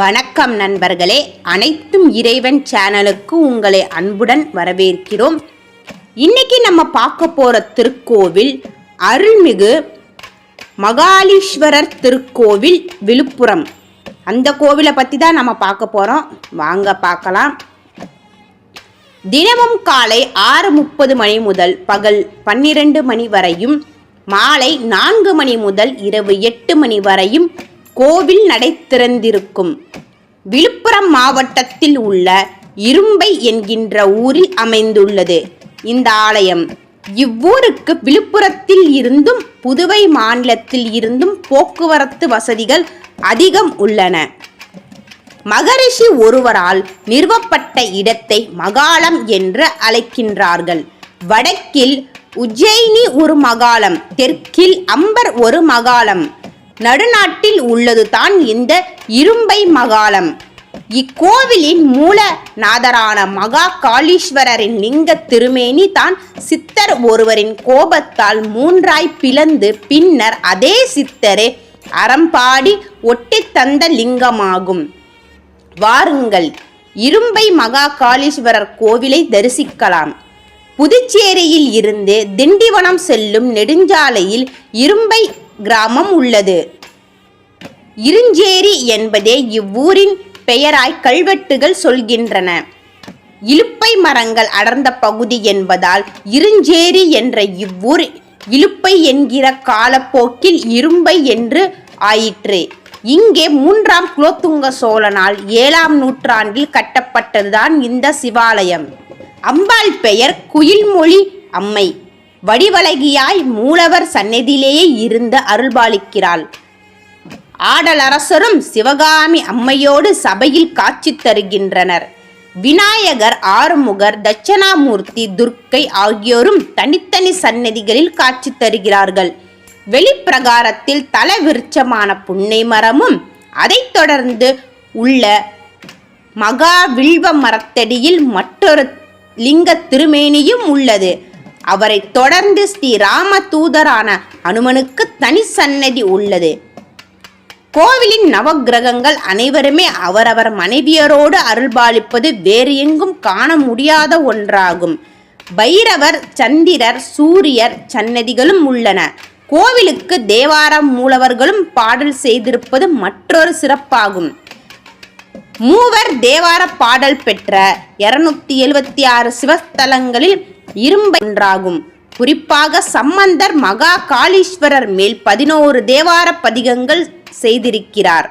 வணக்கம் நண்பர்களே. அனைத்தும் இறைவன் சேனலுக்கு உங்களை அன்புடன் வரவேற்கிறோம். இன்னைக்கு நம்ம பார்க்க போற திருக்கோவில் அருள்மிகு மகாலீஸ்வரர் திருக்கோவில் விழுப்புரம். அந்த கோவிலை பற்றி தான் நம்ம பார்க்க போகிறோம் வாங்க பார்க்கலாம். தினமும் காலை ஆறு முப்பது மணி முதல் பகல் பன்னிரண்டு மணி வரையும் மாலை நான்கு மணி முதல் இரவு எட்டு மணி வரையும் கோவில் நடை திறந்திருக்கும் விழுப்புரம் மாவட்டத்தில் உள்ள இரும்பை என்கின்ற ஊரில் அமைந்துள்ளது. இந்த ஆலயம் இவ்வூருக்கு விழுப்புரத்தில் இருந்தும் புதுவை மாநிலத்தில் இருந்தும் போக்குவரத்து வசதிகள் அதிகம் உள்ளன. மகரிஷி ஒருவரால் நிறுவப்பட்ட இடத்தை மகாலம் என்று அழைக்கின்றார்கள். வடக்கில் உஜ்ஜயினி ஒரு மகாலம் தெற்கில் அம்பர் ஒரு மகாலம் நடுநாட்டில் உள்ளது தான் இந்த இரும்பை மகாலம். இக்கோவிலின் மூல நாதரான மகா காளீஸ்வரரின் லிங்க திருமேனி தான் சித்தர் ஒருவரின் கோபத்தால் மூன்றாய் பிளந்து பின்னர் அதே சித்தரே அறம்பாடி ஒட்டி தந்த லிங்கமாகும். வாருங்கள் இரும்பை மகா காளீஸ்வரர் கோவிலை தரிசிக்கலாம். புதுச்சேரியில் இருந்து திண்டிவனம் செல்லும் நெடுஞ்சாலையில் இரும்பை கிராமம் உள்ளது. இருஞ்சேரி என்பதே இவ்வூரின் பெயராய் கல்வெட்டுகள் சொல்கின்றன. இலுப்பை மரங்கள் அடர்ந்த பகுதி என்பதால் இருஞ்சேரி என்ற இவ்வூர் இலுப்பை என்கிற காலப்போக்கில் இரும்பை என்று ஆயிற்று. இங்கே மூன்றாம் குலோத்துங்க சோழனால் ஏழாம் நூற்றாண்டில் கட்டப்பட்டதுதான் இந்த சிவாலயம். அம்பாள் பெயர் குயில்மொழி அம்மை. வடிவழகியாய் மூலவர் சந்நிதியிலேயே இருந்து அருள்பாலிக்கிறாள். ஆடலரசரும் சிவகாமி அம்மையோடு சபையில் காட்சி தருகின்றனர். விநாயகர் ஆறுமுகர் தட்சணாமூர்த்தி துர்க்கை ஆகியோரும் தனித்தனி சன்னதிகளில் காட்சி தருகிறார்கள். வெளிப்பிரகாரத்தில் தல விருட்சமான புன்னை மரமும் அதைத் தொடர்ந்து உள்ள மகா வில்வ மரத்தடியில் மற்றொரு லிங்க திருமேனியும் உள்ளது. அவரை தொடர்ந்து ஸ்ரீ ராம தூதரான அனுமனுக்கு தனி சன்னதி உள்ளது. கோவிலின் நவக்கிரகங்கள் அனைவருமே அவரவர் மனைவியரோடு அருள்பாலிப்பது வேறு எங்கும் காண முடியாத ஒன்றாகும். பைரவர் சந்திரர் சூரியர் சன்னதிகளும் உள்ளன. கோவிலுக்கு தேவாரம் மூலவர்களும் பாடல் செய்திருப்பது மற்றொரு சிறப்பாகும். மூவர் தேவார பாடல் பெற்ற இருநூத்தி எழுபத்தி ஆறு சிவஸ்தலங்களில் இரும்பை ஒன்றாகும். குறிப்பாக சம்பந்தர் மகா காளீஸ்வரர் மேல் பதினோரு தேவார பதிகங்கள் செய்திருக்கிறார்.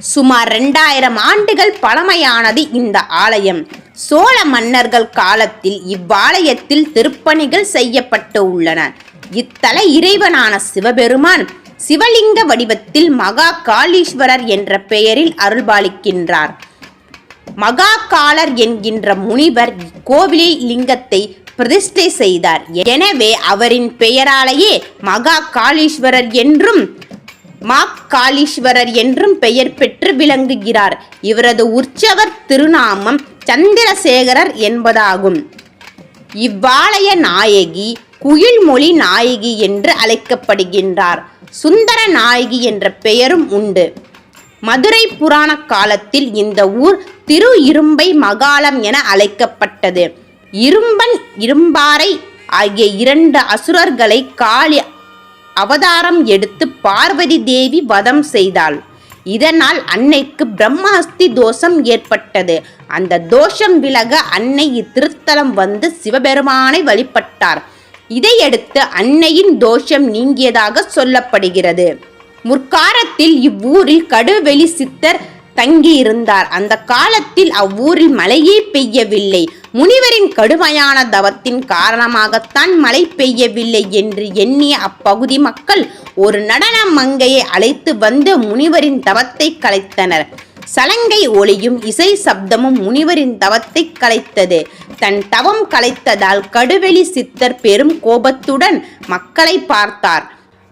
சுமார் இரண்டாயிரம் ஆண்டுகள் பழமையானது இந்த ஆலயம். சோழ மன்னர்கள் காலத்தில் இவ்வாலயத்தில் திருப்பணிகள் செய்யப்பட்டு உள்ளன. இத்தல இறைவனான சிவபெருமான் சிவலிங்க வடிவத்தில் மகா காளீஸ்வரர் என்ற பெயரில் அருள்பாலிக்கின்றார். மகா காலர் என்கின்ற முனிவர் கோவிலில் லிங்கத்தை பிரதிஷ்டை செய்தார். எனவே அவரின் பெயராலேயே மகா காளீஸ்வரர் என்றும் மா காளீஸ்வரர் என்றும் பெயர் பெற்று விளங்குகிறார். இவரது உற்சவர் திருநாமம் சந்திரசேகரர் என்பதாகும். இவ்வாலய நாயகி குயில்மொழி நாயகி என்று அழைக்கப்படுகின்றார். சுந்தர நாயகி என்ற பெயரும் உண்டு. மதுரை புராண காலத்தில் இந்த ஊர் திரு இரும்பை மகாலம் என அழைக்கப்பட்டது. இரும்பன் இரும்பாறை ஆகிய இரண்டு அசுரர்களை காளி அவதாரம் எடுத்து பார்வதி தேவி வதம் செய்தாள். இதனால் அன்னைக்கு பிரம்மாஸ்தி தோஷம் ஏற்பட்டது. அந்த தோஷம் விலக அன்னை இத்திருத்தலம் வந்து சிவபெருமானை வழிபட்டார். இதையடுத்து அன்னையின் தோஷம் நீங்கியதாக சொல்லப்படுகிறது. முற்காலத்தில் இவ்வூரில் கடுவெளி சித்தர் தங்கியிருந்தார். அந்த காலத்தில் அவ்வூரில் மழையே பெய்யவில்லை. முனிவரின் கடுமையான தவத்தின் காரணமாகத்தான் மழை பெய்யவில்லை என்று எண்ணிய அப்பகுதி மக்கள் ஒரு நடன மங்கையை அழைத்து வந்து முனிவரின் தவத்தை கலைத்தனர். சலங்கை ஒளியும் இசை சப்தமும் முனிவரின் தவத்தை கலைத்தது. தன் தவம் கலைத்ததால் கடுவெளி சித்தர் பெரும் கோபத்துடன் மக்களை பார்த்தார்.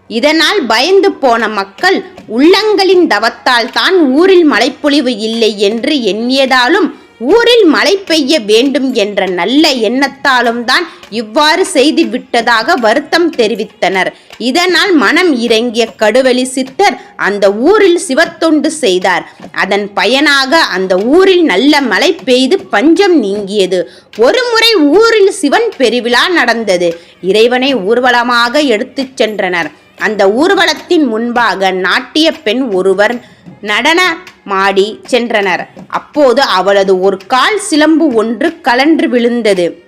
இதனால் பயந்து போன மக்கள் உள்ளங்களின் தவத்தால் தான் ஊரில் மழைப்பொழிவு இல்லை என்று எண்ணியதாலும் ஊரில் மழை பெய்ய வேண்டும் என்ற நல்ல எண்ணத்தாலும் தான் இவ்வாறு செய்து விட்டதாக வருத்தம் தெரிவித்தனர். இதனால் மனம் இறங்கிய கடுவெளி சித்தர் அந்த ஊரில் சிவத்தொண்டு செய்தார். அதன் பயனாக அந்த ஊரில் நல்ல மழை பெய்து பஞ்சம் நீங்கியது. ஒருமுறை ஊரில் சிவன் பெருவிழா நடந்தது. இறைவனை ஊர்வலமாக எடுத்துச் சென்றனர். அந்த ஊர்வலத்தின் முன்பாக நாட்டிய பெண் ஒருவர் நடன மாடி சென்றனர். அப்போது அவளது ஒரு கால் சிலம்பு ஒன்று கலன்று விழுந்தது.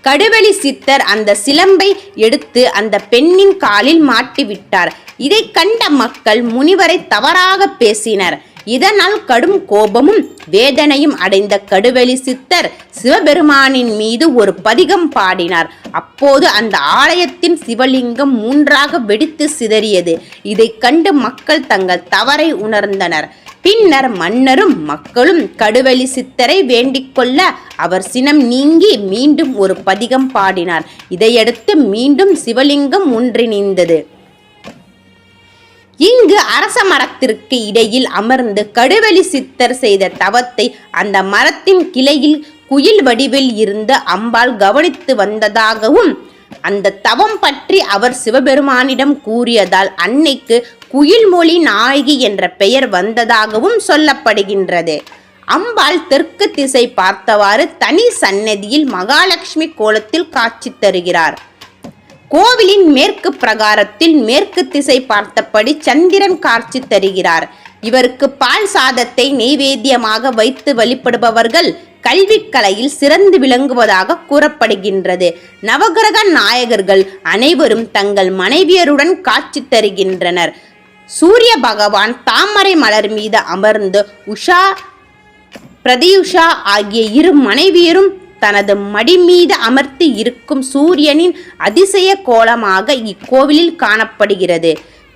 கடுவெளி சித்தர் அந்த சிலம்பை எடுத்து அந்த பெண்ணின் காலில் மாட்டிவிட்டார். இதை கண்ட மக்கள் முனிவரை தவறாக பேசினர். இதனால் கடும் கோபமும் வேதனையும் அடைந்த கடுவெளி சித்தர் சிவபெருமானின் மீது ஒரு பதிகம் பாடினார். அப்போது அந்த ஆலயத்தின் சிவலிங்கம் மூன்றாக வெடித்து சிதறியது. இதைக் கண்டு மக்கள் தங்கள் தவறை உணர்ந்தனர். பின்னர் மன்னரும் மக்களும் கடுவெளி சித்தரை வேண்டிக் கொள்ள அவர் சினம் நீங்கி மீண்டும் ஒரு பதிகம் பாடினார். இதையடுத்து மீண்டும் சிவலிங்கம் ஒன்றிணைந்தது. இங்கு அரச மரத்திற்கு இடையில் அமர்ந்து கடுவெளி சித்தர் செய்த தவத்தை அந்த மரத்தின் கிளையில் குயில் வடிவில் இருந்த அம்பாள் கவனித்து வந்ததாகவும் அந்த தவம் பற்றி அவர் சிவபெருமானிடம் கூறியதால் அன்னைக்கு குயில்மொழி நாயகி என்ற பெயர் வந்ததாகவும் சொல்லப்படுகின்றது. அம்பாள் தெற்கு திசை பார்த்தவாறு தனி சன்னதியில் மகாலட்சுமி கோலத்தில் காட்சி தருகிறார். கோவிலின் மேற்கு பிரகாரத்தில் மேற்கு திசை பார்த்தபடி சந்திரன் காட்சி தருகிறார். இவருக்கு பால் சாதத்தை நெய்வேத்தியமாக வைத்து வழிபடுபவர்கள் கல்விக்கலையில் சிறந்து விளங்குவதாக கூறப்படுகின்றது. நவகிரக நாயகர்கள் அனைவரும் தங்கள் மனைவியருடன் காட்சி தருகின்றனர். சூரிய பகவான் தாமரை மலர் மீது அமர்ந்து உஷா பிரதியுஷா ஆகிய இரு மனைவியரும் தனது மடி மீது அமர்த்தி இருக்கும் சூரியனின் அதிசய கோலமாக இக்கோவிலில் காணப்படுகிறது.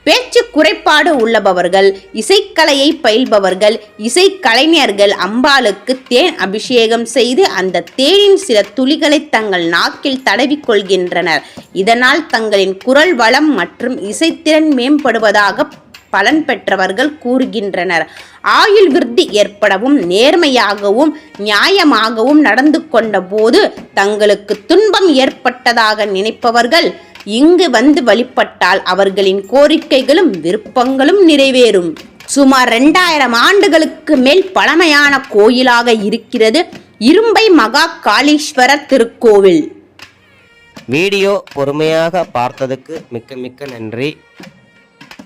பேச்சு குறைபாடு உள்ளபவர்கள் இசைக்கலையை பயில்பவர்கள் இசைக்கலைஞர்கள் அம்பாளுக்கு தேன் அபிஷேகம் செய்து அந்த தேனின் சில துளிகளை தங்கள் நாக்கில் தடவிக்கொள்கின்றனர் இதனால் தங்களின் குரல் வளம் மற்றும் இசைத்திறன் மேம்படுவதாக பலன் பெற்றவர்கள் கூறுகின்றனர். ஆயுள் விருத்தி ஏற்படவும் நேர்மையாகவும் நியாயமாகவும் நடந்து கொண்ட போது தங்களுக்கு துன்பம் ஏற்பட்டதாக நினைப்பவர்கள் இங்கு வந்து வழிபட்டால் அவர்களின் கோரிக்கைகளும் விருப்பங்களும் நிறைவேறும். சுமார் ரெண்டாயிரம் ஆண்டுகளுக்கு மேல் பழமையான கோயிலாக இருக்கிறது இரும்பை மகா காளீஸ்வரர் திருக்கோவில். வீடியோ பொறுமையாக பார்த்ததுக்கு மிக்க மிக்க நன்றி.